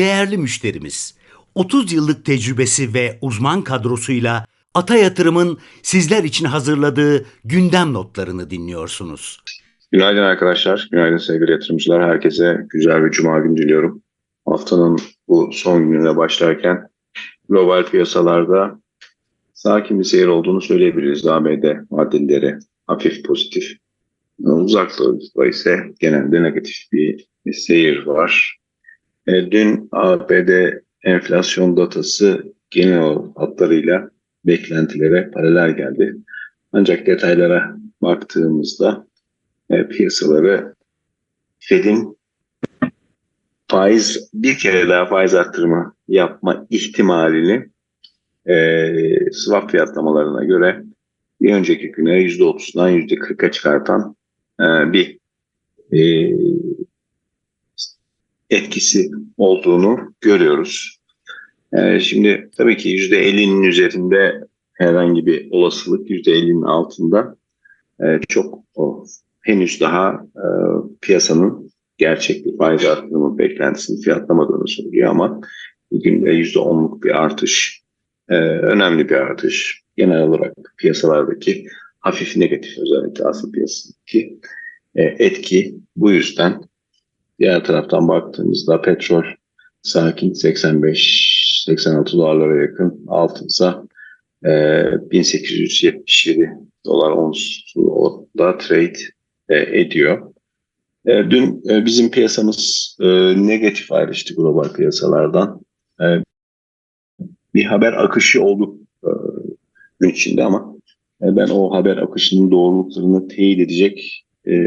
değerli müşterimiz. 30 yıllık tecrübesi ve uzman kadrosuyla Ata Yatırım'ın sizler için hazırladığı gündem notlarını dinliyorsunuz. Günaydın arkadaşlar, günaydın sevgili yatırımcılar. Herkese güzel bir cuma günü diliyorum. Haftanın bu son gününe başlarken global piyasalarda sakin bir seyir olduğunu söyleyebiliriz. ABD vadelileri hafif pozitif. Uzaklıkta ise genelde negatif bir seyir var. E, dün ABD enflasyon datası genel hatlarıyla beklentilere paralel geldi. Ancak detaylara baktığımızda e, piyasaları Fed'in faiz bir kere daha faiz arttırma yapma ihtimalini e, swap fiyatlamalarına göre bir önceki güne %30'dan %40'a çıkartan e, bir e, etkisi olduğunu görüyoruz. E, şimdi tabii ki %50'nin üzerinde herhangi bir olasılık %50'nin altında e, çok o, henüz daha e, piyasanın gerçek bir faiz arttırma beklentisini fiyatlamadığını söylüyor ama bugün de %10'luk bir artış e, önemli bir artış. Genel olarak piyasalardaki hafif negatif özellikle asıl piyasadaki e, etki bu yüzden diğer taraftan baktığımızda petrol sakin 85-86 dolarlara yakın altınsa e, 1877 dolar onsu trade e, ediyor. E, dün e, bizim piyasamız e, negatif ayrıştı global piyasalardan. E, bir haber akışı oldu e, gün içinde ama e, ben o haber akışının doğruluklarını teyit edecek e,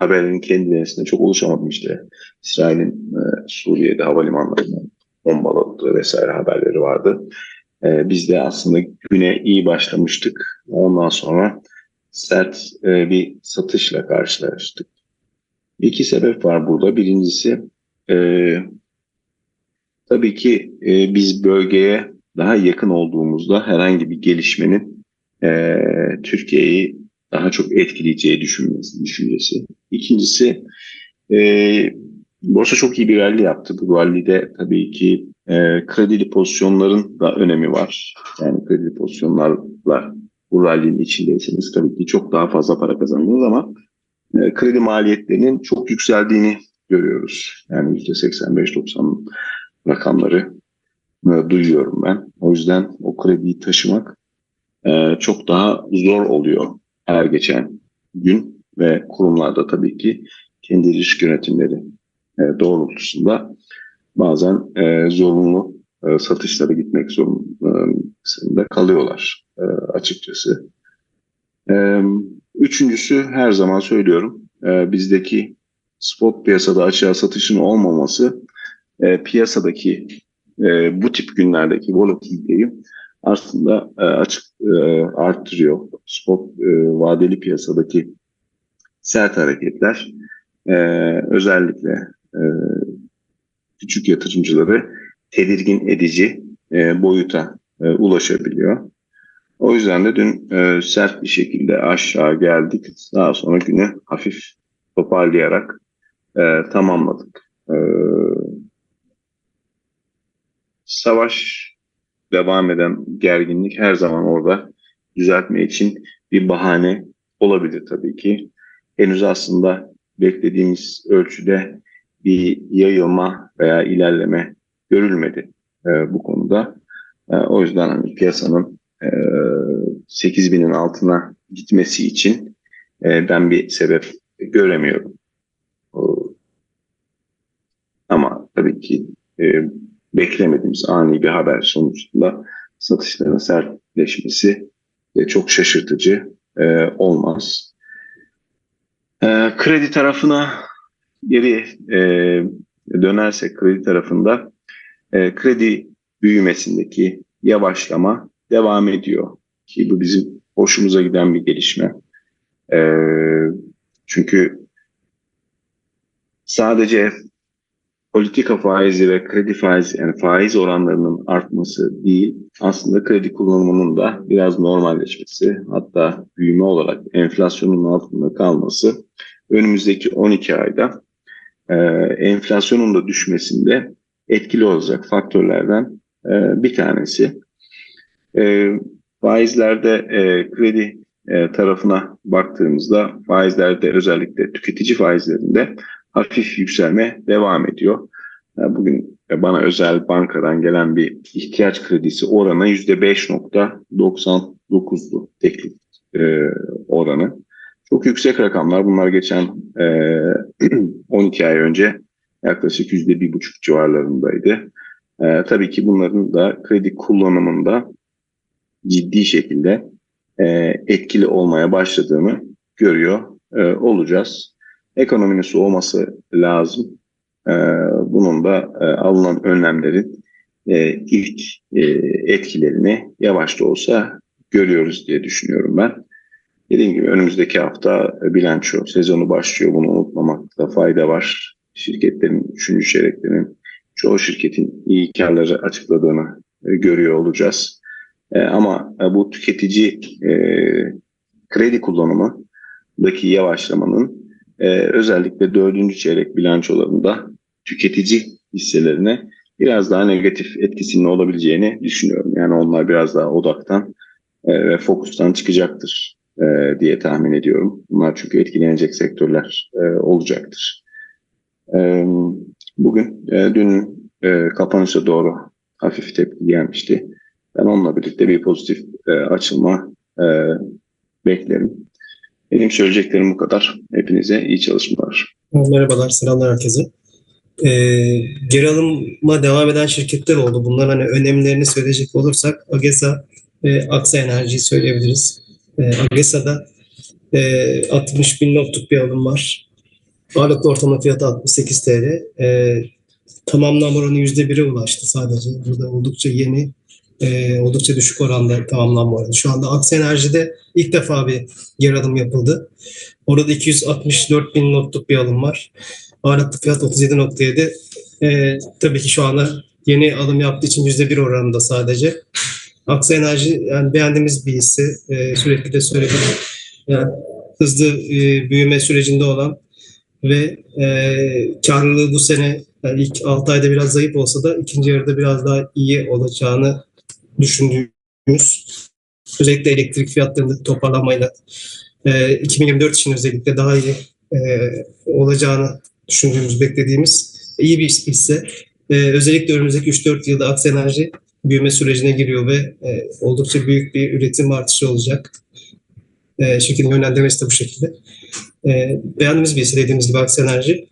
haberin kendisine çok oluşamadım işte. İsrail'in e, Suriye'de havalimanlarından bombaladığı vesaire haberleri vardı. E, biz de aslında güne iyi başlamıştık. Ondan sonra sert e, bir satışla karşılaştık. İki sebep var burada. Birincisi e, tabii ki e, biz bölgeye daha yakın olduğumuzda herhangi bir gelişmenin e, Türkiye'yi daha çok etkileyeceği düşünmesi, düşüncesi. İkincisi e, borsa çok iyi bir rally yaptı. Bu rally'de tabii ki e, kredili pozisyonların da önemi var. Yani kredili pozisyonlarla bu rally'nin içindeyseniz tabii ki çok daha fazla para kazandınız ama e, kredi maliyetlerinin çok yükseldiğini görüyoruz. Yani %85-90 rakamları e, duyuyorum ben. O yüzden o krediyi taşımak e, çok daha zor oluyor her geçen gün ve kurumlarda tabii ki kendi risk yönetimleri e, doğrultusunda bazen e, zorunlu e, satışlara gitmek zorunda kalıyorlar açıkçası. Üçüncüsü her zaman söylüyorum bizdeki spot piyasada açığa satışın olmaması piyasadaki bu tip günlerdeki volatiliteyi aslında e, açık e, arttırıyor. Spot e, vadeli piyasadaki sert hareketler e, özellikle e, küçük yatırımcıları tedirgin edici e, boyuta e, ulaşabiliyor. O yüzden de dün e, sert bir şekilde aşağı geldik. Daha sonra günü hafif toparlayarak e, tamamladık. E, savaş devam eden gerginlik her zaman orada düzeltme için bir bahane olabilir tabii ki. Henüz aslında beklediğimiz ölçüde bir yayılma veya ilerleme görülmedi e, bu konuda. E, o yüzden hani piyasanın e, 8000'in altına gitmesi için e, ben bir sebep göremiyorum. O, ama tabii ki e, beklemediğimiz ani bir haber sonucunda satışların sertleşmesi de çok şaşırtıcı e, olmaz. E, kredi tarafına geri e, dönersek kredi tarafında e, kredi büyümesindeki yavaşlama devam ediyor. Ki bu bizim hoşumuza giden bir gelişme. E, çünkü sadece politika faizi ve kredi faizi yani faiz oranlarının artması değil aslında kredi kullanımının da biraz normalleşmesi hatta büyüme olarak enflasyonun altında kalması önümüzdeki 12 ayda e, enflasyonun da düşmesinde etkili olacak faktörlerden e, bir tanesi. E, faizlerde e, kredi e, tarafına baktığımızda faizlerde özellikle tüketici faizlerinde hafif yükselme devam ediyor. Bugün bana özel bankadan gelen bir ihtiyaç kredisi oranı %5.99'du teklif e, oranı. Çok yüksek rakamlar. Bunlar geçen e, 12 ay önce yaklaşık %1,5 civarlarındaydı. E, tabii ki bunların da kredi kullanımında ciddi şekilde e, etkili olmaya başladığını görüyor e, olacağız. Ekonominin soğuması lazım. E, bunun da e, alınan önlemlerin e, ilk e, etkilerini yavaş da olsa görüyoruz diye düşünüyorum ben. Dediğim gibi önümüzdeki hafta bilanço sezonu başlıyor. Bunu unutmamakta fayda var. Şirketlerin, üçüncü çeyreklerin çoğu şirketin iyi karları açıkladığını görüyor olacağız. Ama bu tüketici kredi kullanımındaki yavaşlamanın e, özellikle dördüncü çeyrek bilançolarında tüketici hisselerine biraz daha negatif etkisinin olabileceğini düşünüyorum. Yani onlar biraz daha odaktan e, ve fokustan çıkacaktır e, diye tahmin ediyorum. Bunlar çünkü etkilenecek sektörler e, olacaktır. E, bugün e, dün e, kapanışa doğru hafif tepki gelmişti. Ben onunla birlikte bir pozitif e, açılma e, beklerim. Benim söyleyeceklerim bu kadar. Hepinize iyi çalışmalar. Merhabalar, selamlar herkese. Ee, geri alıma devam eden şirketler oldu. Bunların hani önemlerini söyleyecek olursak AGESA ve Aksa Enerji'yi söyleyebiliriz. Ee, AGESA'da e, 60 bin notluk bir alım var. Ağırlıklı ortalama fiyatı 68 TL. Ee, tamamlanma oranı %1'e ulaştı sadece. Burada oldukça yeni, e, oldukça düşük oranda tamamlanma oranı. Şu anda Aksa Enerji'de ilk defa bir geri alım yapıldı. Orada 264 bin notluk bir alım var. Ağırlıklı fiyat 37.7. Ee, tabii ki şu anda yeni alım yaptığı için %1 oranında sadece. Aksa Enerji yani beğendiğimiz bir hisse. Ee, sürekli de söyledim. Yani hızlı e, büyüme sürecinde olan ve e, karlılığı bu sene yani ilk 6 ayda biraz zayıf olsa da ikinci yarıda biraz daha iyi olacağını düşündüğümüz özellikle elektrik fiyatlarında toparlanmayla e, 2024 için özellikle daha iyi e, olacağını düşündüğümüz, beklediğimiz iyi bir hisse. E, özellikle önümüzdeki 3-4 yılda Aksa Enerji büyüme sürecine giriyor ve e, oldukça büyük bir üretim artışı olacak. E, şirketin yönlendirmesi de bu şekilde. E, beğendiğimiz bir hisse dediğimiz gibi Aksa Enerji.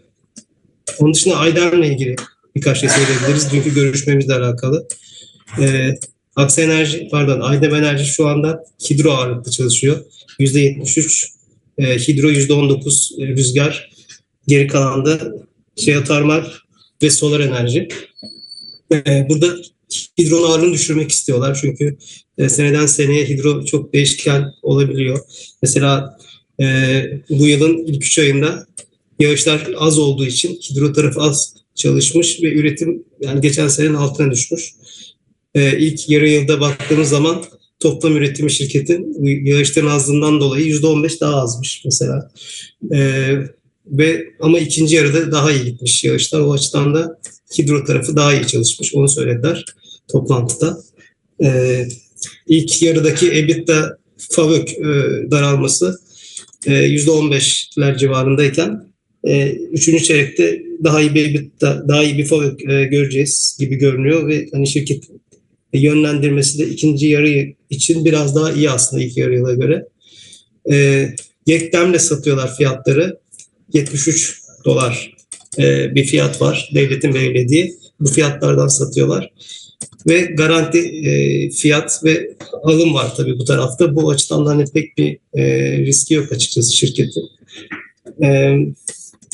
Onun dışında Aydar'la ilgili birkaç şey söyleyebiliriz. Dünkü görüşmemizle alakalı. E, Aksa Enerji, pardon Aydem Enerji şu anda hidro ağırlıklı çalışıyor. %73 e, hidro, %19 e, rüzgar. Geri kalan da jeotermal ve solar enerji. E, burada hidronun ağırlığını düşürmek istiyorlar. Çünkü e, seneden seneye hidro çok değişken olabiliyor. Mesela e, bu yılın ilk üç ayında yağışlar az olduğu için hidro tarafı az çalışmış ve üretim yani geçen senenin altına düşmüş. E, ilk yarı yılda baktığımız zaman toplam üretimi şirketin yağışların azlığından dolayı %15 daha azmış mesela. E, ve ama ikinci yarıda daha iyi gitmiş yağışlar. O açıdan da hidro tarafı daha iyi çalışmış. Onu söylediler toplantıda. E, ilk yarıdaki EBITDA FAVÖK e, daralması e, %15'ler civarındayken e, üçüncü çeyrekte daha iyi bir daha iyi bir FAVÖK e, göreceğiz gibi görünüyor ve hani şirket yönlendirmesi de ikinci yarı için biraz daha iyi aslında ilk yarı yıla göre. E, Yekdem'le satıyorlar fiyatları. 73 dolar e, bir fiyat var devletin belirlediği. Bu fiyatlardan satıyorlar. Ve garanti e, fiyat ve alım var tabii bu tarafta. Bu açıdan da hani pek bir e, riski yok açıkçası şirketin. E,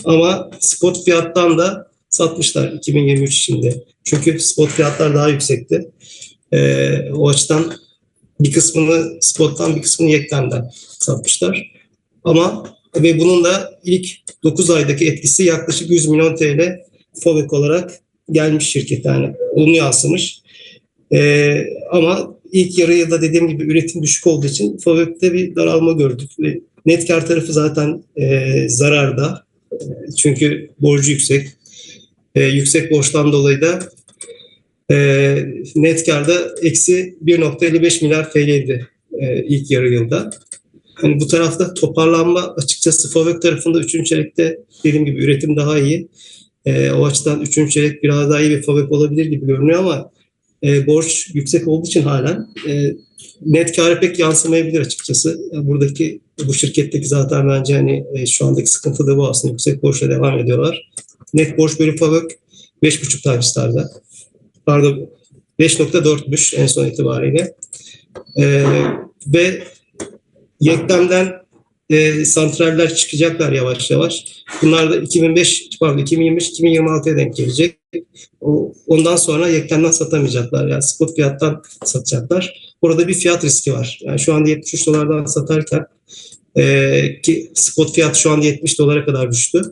ama spot fiyattan da satmışlar 2023 içinde. Çünkü spot fiyatlar daha yüksekti. E, o açıdan bir kısmını spottan bir kısmını yektemden satmışlar. Ama ve bunun da ilk 9 aydaki etkisi yaklaşık 100 milyon TL FOVEK olarak gelmiş şirket yani olumlu yansımış. Ee, ama ilk yarı yılda dediğim gibi üretim düşük olduğu için FOVEK'te bir daralma gördük. Ve net kar tarafı zaten e, zararda. Çünkü borcu yüksek. E, yüksek borçtan dolayı da E, net karda eksi 1.55 milyar TL'ydi e, ilk yarı yılda. Hani bu tarafta toparlanma açıkçası FAVÖK tarafında 3. çeyrekte dediğim gibi üretim daha iyi. E, o açıdan 3. çeyrek biraz daha iyi bir FAVÖK olabilir gibi görünüyor ama e, borç yüksek olduğu için halen e, net kâra pek yansımayabilir açıkçası. E, Buradaki bu şirketteki zaten bence hani e, şu andaki sıkıntı da bu aslında yüksek borçla devam ediyorlar. Net borç bölü FAVÖK 5,5 times'larda. Pardon 5.4'müş en son itibariyle. E, ve Yeklem'den e, santraller çıkacaklar yavaş yavaş. Bunlar da 2005 pardon 2025-2026'ya denk gelecek. O, ondan sonra Yeklem'den satamayacaklar. Yani spot fiyattan satacaklar. Orada bir fiyat riski var. Yani şu anda 73 dolardan satarken e, ki spot fiyat şu an 70 dolara kadar düştü.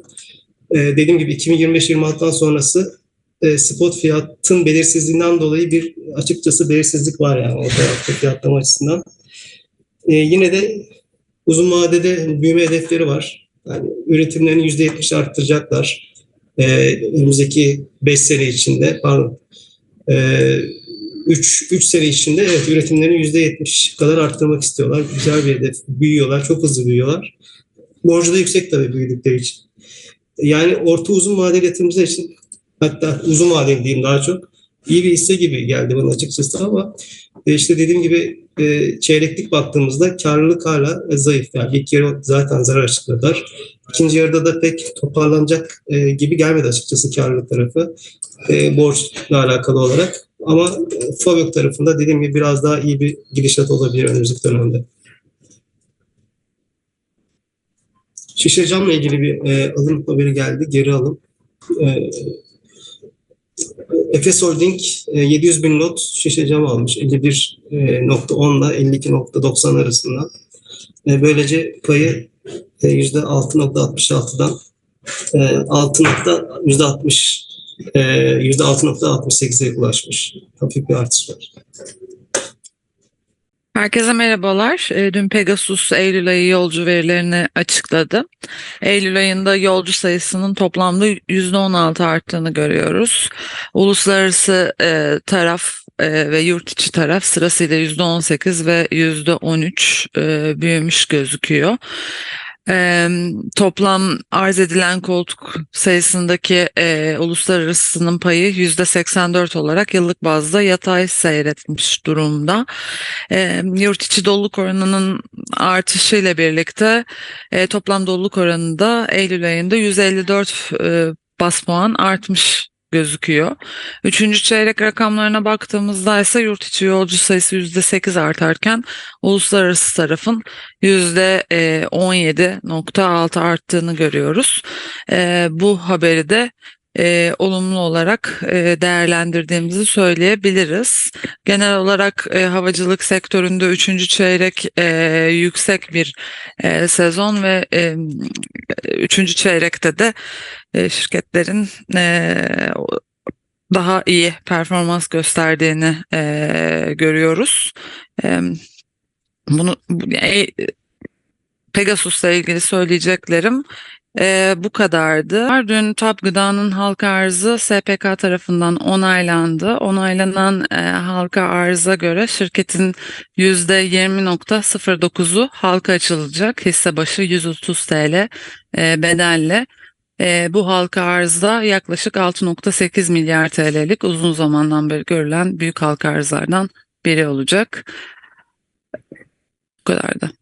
E, dediğim gibi 2025-26'dan sonrası e, spot fiyatın belirsizliğinden dolayı bir açıkçası belirsizlik var yani o tarafta fiyatlama açısından. E, yine de uzun vadede büyüme hedefleri var. Yani üretimlerini %70 arttıracaklar. E, önümüzdeki 5 sene içinde pardon e, 3, 3 sene içinde evet üretimlerini %70 kadar arttırmak istiyorlar. Güzel bir hedef. Büyüyorlar. Çok hızlı büyüyorlar. Borcu da yüksek tabii büyüdükleri için. Yani orta uzun vadeli yatırımcılar için hatta uzun vadeli diyeyim daha çok iyi bir hisse gibi geldi bana açıkçası ama e, işte dediğim gibi e, çeyreklik baktığımızda karlılık hala zayıf. Yani ilk yarı zaten zarar açıkladılar. İkinci yarıda da pek toparlanacak e, gibi gelmedi açıkçası karlılık tarafı. Borçla alakalı olarak. Ama e, tarafında dediğim gibi biraz daha iyi bir gidişat olabilir önümüzdeki dönemde. Şişe camla ilgili bir e, alım haberi geldi. Geri alım. Efes Holding e, 700 bin lot şişe cam almış. 51.10 ile 52.90 arasında. E, Böylece payı e, %6.66'dan e, 6.60 e, %6.68'e ulaşmış. Hafif bir artış var. Herkese merhabalar. E, Dün Pegasus Eylül ayı yolcu verilerini açıkladı. Eylül ayında yolcu sayısının toplamda %16 arttığını görüyoruz. Uluslararası e, taraf e, ve yurt içi taraf sırasıyla %18 ve %13 e, büyümüş gözüküyor. E, toplam arz edilen koltuk sayısındaki e, uluslararasının payı %84 olarak yıllık bazda yatay seyretmiş durumda. E, yurt içi doluluk oranının artışıyla birlikte e, toplam doluluk oranı da Eylül ayında 154 e, bas puan artmış gözüküyor. Üçüncü çeyrek rakamlarına baktığımızda ise yurt içi yolcu sayısı %8 artarken uluslararası tarafın %17.6 arttığını görüyoruz. E, bu haberi de e, olumlu olarak e, değerlendirdiğimizi söyleyebiliriz. Genel olarak e, havacılık sektöründe üçüncü çeyrek e, yüksek bir e, sezon ve e, üçüncü çeyrekte de e, şirketlerin e, daha iyi performans gösterdiğini e, görüyoruz. Bunu bu- e, Pegasus'la ilgili söyleyeceklerim e, bu kadardı. Dün TAP Gıda'nın halka arzı SPK tarafından onaylandı. Onaylanan e, halka arıza göre şirketin %20.09'u halka açılacak. Hisse başı 130 TL e, bedelle. E, bu halka arzda yaklaşık 6.8 milyar TL'lik uzun zamandan beri görülen büyük halka arzlardan biri olacak. Bu kadardı.